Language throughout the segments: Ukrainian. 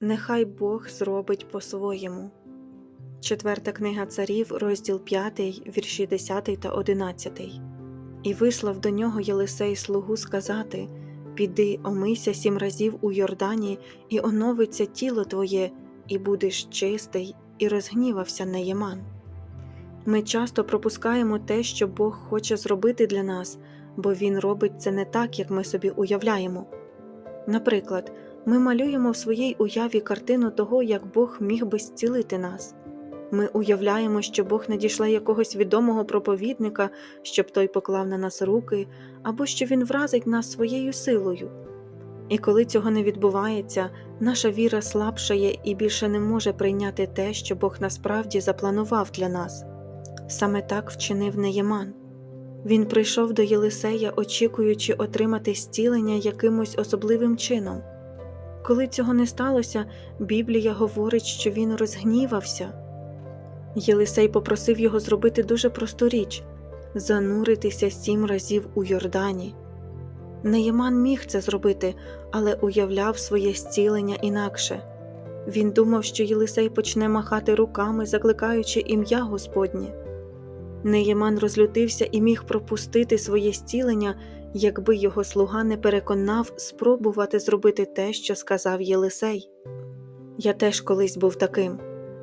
Нехай Бог зробить по-своєму. Четверта книга царів, розділ 5, вірші 10 та 11. І вислав до нього Єлисей слугу сказати Піди, омийся сім разів у Йордані, і оновиться тіло твоє, і будеш чистий, і розгнівався Неєман. Ми часто пропускаємо те, що Бог хоче зробити для нас, бо Він робить це не так, як ми собі уявляємо. Наприклад, ми малюємо в своїй уяві картину того, як Бог міг би зцілити нас. Ми уявляємо, що Бог надійшла якогось відомого проповідника, щоб той поклав на нас руки, або що Він вразить нас своєю силою. І коли цього не відбувається, наша віра слабшає і більше не може прийняти те, що Бог насправді запланував для нас. Саме так вчинив Неєман. Він прийшов до Єлисея, очікуючи отримати зцілення якимось особливим чином. Коли цього не сталося, Біблія говорить, що він розгнівався. Єлисей попросив його зробити дуже просту річ зануритися сім разів у Йордані. Неєман міг це зробити, але уявляв своє зцілення інакше. Він думав, що Єлисей почне махати руками, закликаючи ім'я Господнє. Неєман розлютився і міг пропустити своє зцілення, якби його слуга не переконав спробувати зробити те, що сказав Єлисей. Я теж колись був таким.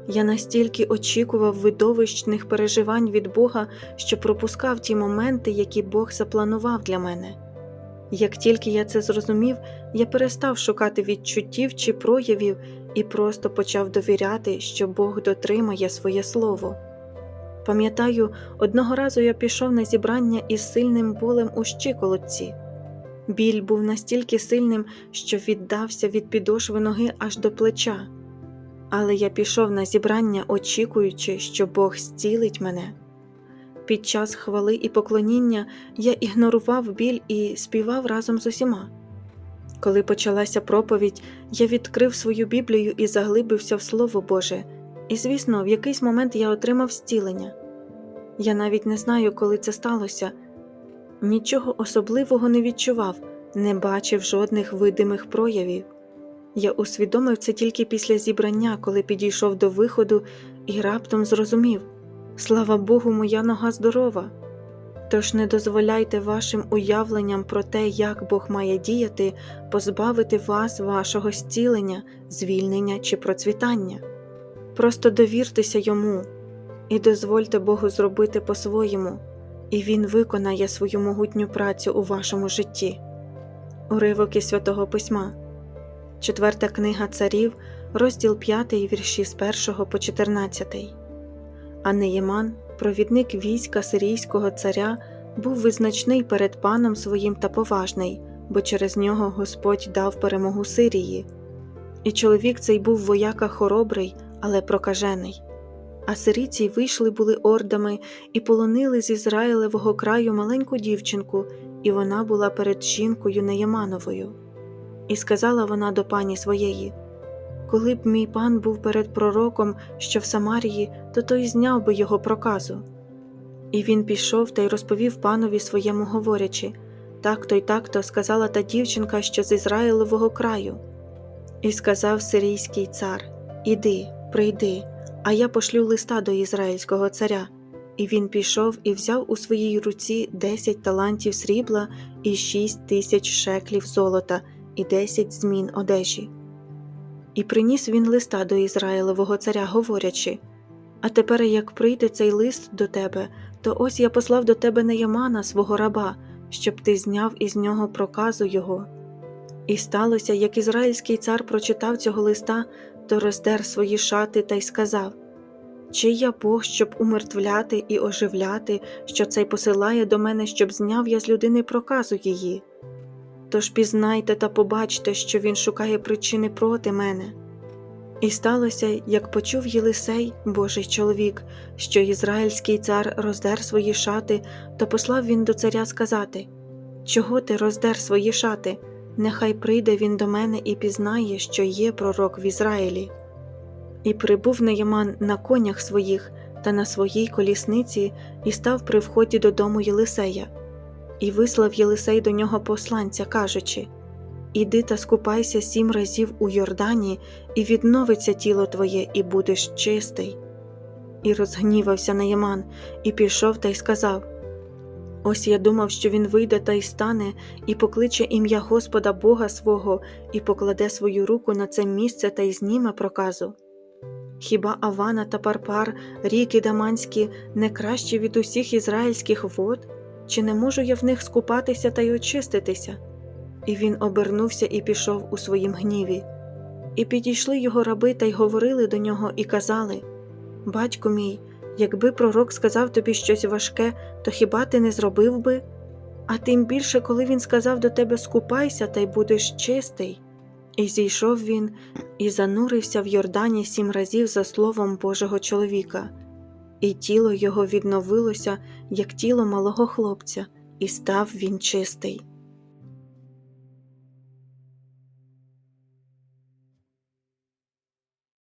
Я настільки очікував видовищних переживань від Бога, що пропускав ті моменти, які Бог запланував для мене. Як тільки я це зрозумів, я перестав шукати відчуттів чи проявів і просто почав довіряти, що Бог дотримає своє слово. Пам'ятаю, одного разу я пішов на зібрання із сильним болем у щиколотці. Біль був настільки сильним, що віддався від підошви ноги аж до плеча. Але я пішов на зібрання, очікуючи, що Бог зцілить мене. Під час хвали і поклоніння я ігнорував біль і співав разом з усіма. Коли почалася проповідь, я відкрив свою Біблію і заглибився в Слово Боже, і, звісно, в якийсь момент я отримав зцілення. Я навіть не знаю, коли це сталося. Нічого особливого не відчував, не бачив жодних видимих проявів. Я усвідомив це тільки після зібрання, коли підійшов до виходу і раптом зрозумів слава Богу, моя нога здорова. Тож не дозволяйте вашим уявленням про те, як Бог має діяти, позбавити вас вашого зцілення, звільнення чи процвітання. Просто довіртеся йому і дозвольте Богу зробити по-своєму, і Він виконає свою могутню працю у вашому житті. Уривок із Святого Письма. Четверта книга царів, розділ 5, вірші з 1 по 14. А Неєман, провідник війська сирійського царя, був визначний перед паном своїм та поважний, бо через нього Господь дав перемогу Сирії. І чоловік цей був вояка хоробрий, але прокажений. А сирійці вийшли були ордами і полонили з Ізраїлевого краю маленьку дівчинку, і вона була перед жінкою Неємановою. І сказала вона до пані своєї Коли б мій пан був перед пророком, що в Самарії, то той зняв би його проказу. І він пішов та й розповів панові своєму, говорячи так то й так то сказала та дівчинка, що з Ізраїлового краю. І сказав сирійський цар Іди, прийди, а я пошлю листа до ізраїльського царя. І він пішов і взяв у своїй руці десять талантів срібла і шість тисяч шеклів золота і десять змін одежі. І приніс він листа до Ізраїлевого царя, говорячи А тепер, як прийде цей лист до тебе, то ось я послав до тебе Неямана, свого раба, щоб ти зняв із нього проказу його. І сталося, як ізраїльський цар прочитав цього листа, то роздер свої шати та й сказав Чи я Бог, щоб умертвляти і оживляти, що цей посилає до мене, щоб зняв я з людини проказу її? Тож пізнайте та побачте, що він шукає причини проти мене. І сталося, як почув Єлисей, Божий чоловік, що ізраїльський цар роздер свої шати, то послав він до царя сказати Чого ти роздер свої шати? Нехай прийде він до мене і пізнає, що є пророк в Ізраїлі. І прибув Неяман на конях своїх та на своїй колісниці і став при вході додому Єлисея. І вислав Єлисей до нього посланця, кажучи Іди та скупайся сім разів у Йордані, і відновиться тіло твоє, і будеш чистий. І розгнівався Наєман, і пішов та й сказав: Ось я думав, що він вийде та й стане, і покличе ім'я Господа Бога свого, і покладе свою руку на це місце та й зніме проказу. Хіба Авана та Парпар, ріки Даманські, не кращі від усіх ізраїльських вод? Чи не можу я в них скупатися та й очиститися? І він обернувся і пішов у своїм гніві. І підійшли його раби та й говорили до нього і казали Батьку мій, якби пророк сказав тобі щось важке, то хіба ти не зробив би? А тим більше, коли він сказав до тебе скупайся та й будеш чистий. І зійшов він і занурився в Йордані сім разів за словом Божого чоловіка, і тіло його відновилося, як тіло малого хлопця, і став він чистий.